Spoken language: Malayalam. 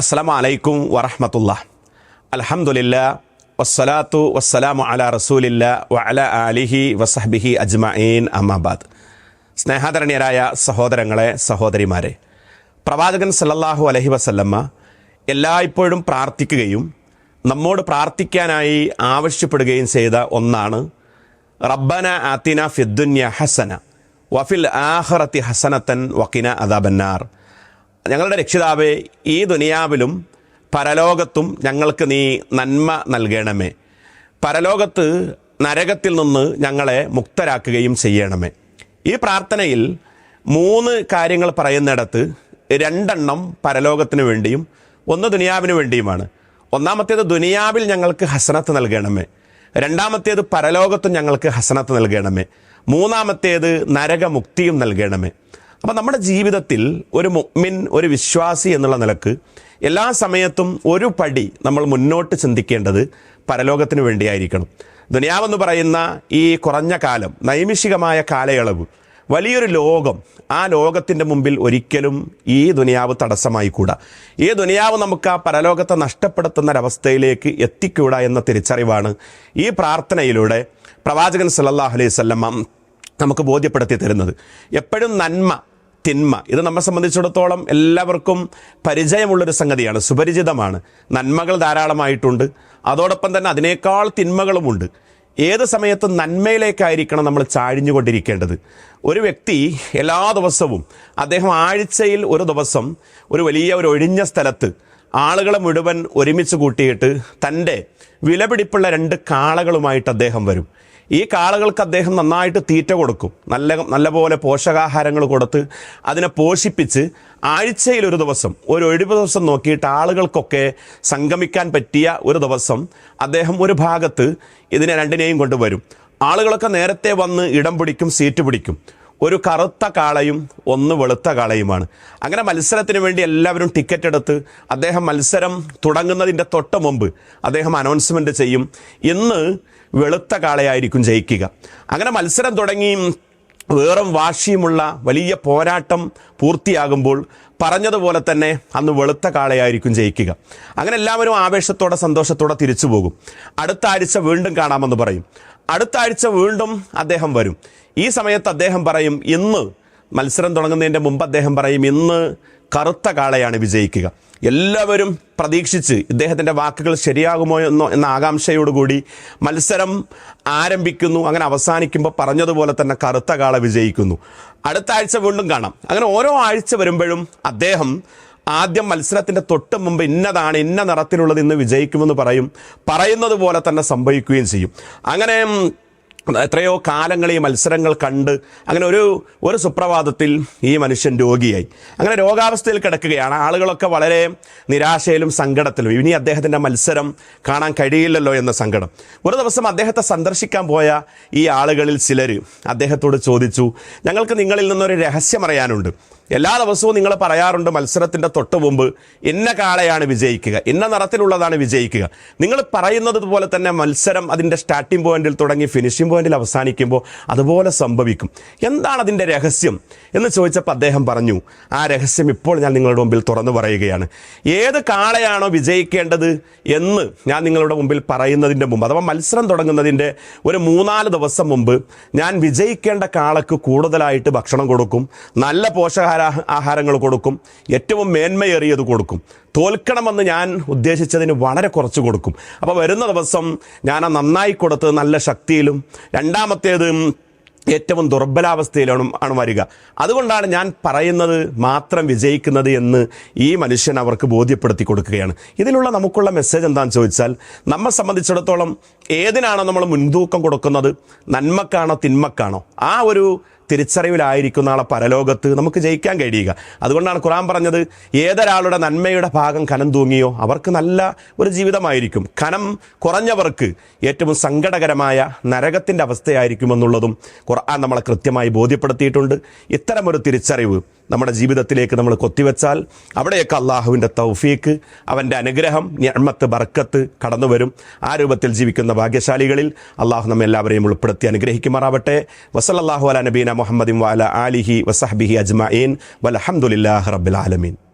അസ്സാം വലൈക്കും വറഹമത്തുള്ള അലഹമുല്ല വസ്സലാത്തു വസ്സലാമു അല റസൂലില്ല വ അല അലിഹി വസഹബിഹി അജ്മഈൻ. അമ്മാബാദ് സ്നേഹാദരണീയരായ സഹോദരങ്ങളെ സഹോദരിമാരെ പ്രവാചകൻ സല്ലല്ലാഹു അലഹി വസല്ലമ്മ എല്ലായ്പ്പോഴും പ്രാർത്ഥിക്കുകയും നമ്മോട് പ്രാർത്ഥിക്കാനായി ആവശ്യപ്പെടുകയും ചെയ്ത ഒന്നാണ് റബ്ബന ആത്തിന ഫിദ്ദുന്യ ഹസന വഫിൽ ആഹറത്തി ഹസനത്തൻ വക്കിന അദാബന്നാർ. ഞങ്ങളുടെ രക്ഷിതാവേ ഈ ദുനിയാവിലും പരലോകത്തും ഞങ്ങൾക്ക് നീ നന്മ നൽകണമേ. പരലോകത്ത് നരകത്തിൽ നിന്ന് ഞങ്ങളെ മുക്തരാക്കുകയും ചെയ്യണമേ. ഈ പ്രാർത്ഥനയിൽ മൂന്ന് കാര്യങ്ങൾ പറയുന്നിടത്ത് രണ്ടെണ്ണം പരലോകത്തിന് വേണ്ടിയും ഒന്ന് ദുനിയാവിന് വേണ്ടിയുമാണ്. ഒന്നാമത്തേത് ദുനിയാവിൽ ഞങ്ങൾക്ക് ഹസനത്ത് നൽകണമേ. രണ്ടാമത്തേത് പരലോകത്തും ഞങ്ങൾക്ക് ഹസനത്ത് നൽകണമേ. മൂന്നാമത്തേത് നരകമുക്തിയും നൽകണമേ. അപ്പം നമ്മുടെ ജീവിതത്തിൽ ഒരു മുഗ്മിൻ ഒരു വിശ്വാസി എന്നുള്ള നിലയ്ക്ക് എല്ലാ സമയത്തും ഒരു പടി നമ്മൾ മുന്നോട്ട് ചിന്തിക്കേണ്ടത് പരലോകത്തിന് വേണ്ടിയായിരിക്കണം. ദുനിയാവെന്ന് പറയുന്ന ഈ കുറഞ്ഞ കാലം നൈമിഷികമായ കാലയളവ് വലിയൊരു ലോകം ആ ലോകത്തിന്റെ മുമ്പിൽ ഒരിക്കലും ഈ ദുനിയാവ് തടസ്സമായി കൂടാ. ഈ ദുനിയാവ് നമുക്ക് ആ പരലോകത്തെ നഷ്ടപ്പെടുത്തുന്ന ഒരവസ്ഥയിലേക്ക് എത്തിക്കൂടാ എന്ന തിരിച്ചറിവാണ് ഈ പ്രാർത്ഥനയിലൂടെ പ്രവാചകൻ സല്ലല്ലാഹു അലൈഹി വസല്ലം നമുക്ക് ബോധ്യപ്പെടുത്തി തരുന്നത്. എപ്പോഴും നന്മ തിന്മ. ഇത് നമ്മെ സംബന്ധിച്ചിടത്തോളം എല്ലാവർക്കും പരിചയമുള്ളൊരു സംഗതിയാണ്. സുപരിചിതമാണ്. നന്മകൾ ധാരാളമായിട്ടുണ്ട്. അതോടൊപ്പം തന്നെ അതിനേക്കാൾ തിന്മകളുമുണ്ട്. ഏത് സമയത്തും നന്മയിലേക്കായിരിക്കണം നമ്മൾ ചാഴിഞ്ഞുകൊണ്ടിരിക്കേണ്ടത്. ഒരു വ്യക്തി എല്ലാ ദിവസവും അദ്ദേഹം ആഴ്ചയിൽ ഒരു ദിവസം ഒരു വലിയ ഒരു ഒഴിഞ്ഞ സ്ഥലത്ത് ആളുകളെ മുഴുവൻ ഒരുമിച്ച് കൂട്ടിയിട്ട് തന്റെ വിലപിടിപ്പുള്ള രണ്ട് കാളകളുമായിട്ട് അദ്ദേഹം വരും. ഈ കാളകൾക്ക് അദ്ദേഹം നന്നായിട്ട് തീറ്റ കൊടുക്കും. നല്ല നല്ലപോലെ പോഷകാഹാരങ്ങൾ കൊടുത്ത് അതിനെ പോഷിപ്പിച്ച് ആഴ്ചയിൽ ഒരു ദിവസം ഒരു ഒഴിവ് ദിവസം നോക്കിയിട്ട് ആളുകൾക്കൊക്കെ സംഗമിക്കാൻ പറ്റിയ ഒരു ദിവസം അദ്ദേഹം ഒരു ഭാഗത്ത് ഇതിനെ രണ്ടിനെയും കൊണ്ടുവരും ആളുകളൊക്കെ നേരത്തെ വന്ന് ഇടം പിടിക്കും സീറ്റ് പിടിക്കും. ഒരു കറുത്ത കാളയും ഒന്ന് വെളുത്ത കാളയുമാണ്. അങ്ങനെ മത്സരത്തിന് വേണ്ടി എല്ലാവരും ടിക്കറ്റ് എടുത്ത് അദ്ദേഹം മത്സരം തുടങ്ങുന്നതിന്റെ തൊട്ട് മുമ്പ് അദ്ദേഹം അനൗൺസ്മെന്റ് ചെയ്യും. ഇന്ന് വെളുത്ത കാളയായിരിക്കും ജയിക്കുക. അങ്ങനെ മത്സരം തുടങ്ങി വേറും വാശിയുമുള്ള വലിയ പോരാട്ടം പൂർത്തിയാകുമ്പോൾ പറഞ്ഞതുപോലെ തന്നെ അന്ന് വെളുത്ത കാളയായിരിക്കും ജയിക്കുക. അങ്ങനെ എല്ലാവരും ആവേശത്തോടെ സന്തോഷത്തോടെ തിരിച്ചു പോകും. അടുത്ത ആഴ്ച വീണ്ടും കാണാമെന്ന് പറയും. അടുത്ത ആഴ്ച വീണ്ടും അദ്ദേഹം വരും. ഈ സമയത്ത് അദ്ദേഹം പറയും ഇന്ന് മത്സരം തുടങ്ങുന്നതിന്റെ മുമ്പ് അദ്ദേഹം പറയും ഇന്ന് കറുത്ത കാളയാണ് വിജയിക്കുക. എല്ലാവരും പ്രതീക്ഷിച്ച് ഇദ്ദേഹത്തിന്റെ വാക്കുകൾ ശരിയാകുമോ എന്നോ എന്ന ആകാംക്ഷയോടുകൂടി മത്സരം ആരംഭിക്കുന്നു. അങ്ങനെ അവസാനിക്കുമ്പോൾ പറഞ്ഞതുപോലെ തന്നെ കറുത്ത കാള വിജയിക്കുന്നു. അടുത്ത ആഴ്ച വീണ്ടും കാണാം. അങ്ങനെ ഓരോ ആഴ്ച വരുമ്പോഴും അദ്ദേഹം ആദ്യം മത്സരത്തിന്റെ തൊട്ട് മുമ്പ് ഇന്നതാണ് ഇന്ന നിറത്തിലുള്ളത് ഇന്ന് വിജയിക്കുമെന്ന് പറയും. പറയുന്നത് പോലെ തന്നെ സംഭവിക്കുകയും ചെയ്യും. അങ്ങനെ എത്രയോ കാലങ്ങൾ ഈ മത്സരങ്ങൾ കണ്ട് അങ്ങനെ ഒരു ഒരു സുപ്രഭാതത്തിൽ ഈ മനുഷ്യൻ രോഗിയായി. അങ്ങനെ രോഗാവസ്ഥയിൽ കിടക്കുകയാണ്. ആളുകളൊക്കെ വളരെ നിരാശയിലും സങ്കടത്തിലും. ഇനി അദ്ദേഹത്തിന്റെ മത്സരം കാണാൻ കഴിയില്ലല്ലോ എന്ന സങ്കടം. ഒരു ദിവസം അദ്ദേഹത്തെ സന്ദർശിക്കാൻ പോയ ഈ ആളുകളിൽ ചിലർ അദ്ദേഹത്തോട് ചോദിച്ചു ഞങ്ങൾക്ക് നിങ്ങളിൽ നിന്നൊരു രഹസ്യം അറിയാനുണ്ട്. എല്ലാ ദിവസവും നിങ്ങൾ പറയാറുണ്ട് മത്സരത്തിന്റെ തൊട്ട് മുമ്പ് ഇന്ന കാളയാണ് വിജയിക്കുക ഇന്ന നിറത്തിലുള്ളതാണ് വിജയിക്കുക. നിങ്ങൾ പറയുന്നത് പോലെ തന്നെ മത്സരം അതിന്റെ സ്റ്റാർട്ടിംഗ് പോയിന്റിൽ തുടങ്ങി ഫിനിഷിംഗ് പോയിന്റിൽ അവസാനിക്കുമ്പോൾ അതുപോലെ സംഭവിക്കും. എന്താണ് അതിന്റെ രഹസ്യം എന്ന് ചോദിച്ചപ്പോൾ അദ്ദേഹം പറഞ്ഞു ആ രഹസ്യം ഇപ്പോൾ ഞാൻ നിങ്ങളുടെ മുമ്പിൽ തുറന്നു പറയുകയാണ്. ഏത് കാളയാണോ വിജയിക്കേണ്ടത് എന്ന് ഞാൻ നിങ്ങളുടെ മുമ്പിൽ പറയുന്നതിന്റെ മുമ്പ് അഥവാ മത്സരം തുടങ്ങുന്നതിന്റെ ഒരു മൂന്നാൽ ദിവസം മുമ്പ് ഞാൻ വിജയിക്കേണ്ട കാളക്ക് കൂടുതലായിട്ട് ഭക്ഷണം കൊടുക്കും നല്ല പോഷകാഹാര ആഹാരങ്ങൾ കൊടുക്കും. ഏറ്റവും മേന്മയേറിയത് കൊടുക്കും. തോൽക്കണമെന്ന് ഞാൻ ഉദ്ദേശിച്ചതിന് വളരെ കുറച്ച് കൊടുക്കും. അപ്പോൾ വരുന്ന ദിവസം ഞാൻ നന്നായി കൊടുത്ത് നല്ല ശക്തിയിലും രണ്ടാമത്തേത് ഏറ്റവും ദുർബലാവസ്ഥയിലാണ് ആണ് വരിക. അതുകൊണ്ടാണ് ഞാൻ പറയുന്നത് മാത്രം വിജയിക്കുന്നത് എന്ന് ഈ മനുഷ്യൻ അവർക്ക് ബോധ്യപ്പെടുത്തി കൊടുക്കുകയാണ്. ഇതിലുള്ള നമുക്കുള്ള മെസ്സേജ് എന്താണെന്ന് ചോദിച്ചാൽ നമ്മെ സംബന്ധിച്ചിടത്തോളം ഏതിനാണോ നമ്മൾ മുൻതൂക്കം കൊടുക്കുന്നത്? നന്മക്കാണോ തിന്മക്കാണോ? ആ ഒരു തിരിച്ചറിവിലായിരിക്കും ആളെ പരലോകത്ത് നമുക്ക് ജയിക്കാൻ കഴിയുക. അതുകൊണ്ടാണ് ഖുറാൻ പറഞ്ഞത് ഏതൊരാളുടെ നന്മയുടെ ഭാഗം കനം തൂങ്ങിയോ അവർക്ക് നല്ല ഒരു ജീവിതമായിരിക്കും. കനം കുറഞ്ഞവർക്ക് ഏറ്റവും സങ്കടകരമായ നരകത്തിന്റെ അവസ്ഥയായിരിക്കുമെന്നുള്ളതും ഖുർആൻ നമ്മളെ കൃത്യമായി ബോധ്യപ്പെടുത്തിയിട്ടുണ്ട്. ഇത്തരമൊരു തിരിച്ചറിവ് നമ്മുടെ ജീവിതത്തിലേക്ക് നമ്മൾ കൊത്തിവെച്ചാൽ അവിടെയൊക്കെ അള്ളാഹുവിന്റെ തൗഫീക്ക് അവന്റെ അനുഗ്രഹം ഞമ്മത്ത് ബർക്കത്ത് കടന്നു വരും ആ രൂപത്തിൽ ജീവിക്കുന്ന ഭാഗ്യശാലികളിൽ അള്ളാഹു നമ്മെല്ലാവരെയും ഉൾപ്പെടുത്തി അനുഗ്രഹിക്കുമാറാവട്ടെ. വസലല്ലാഹു അല നബീന محمد وعلى آله وصحبه أجمعين والحمد لله رب العالمين.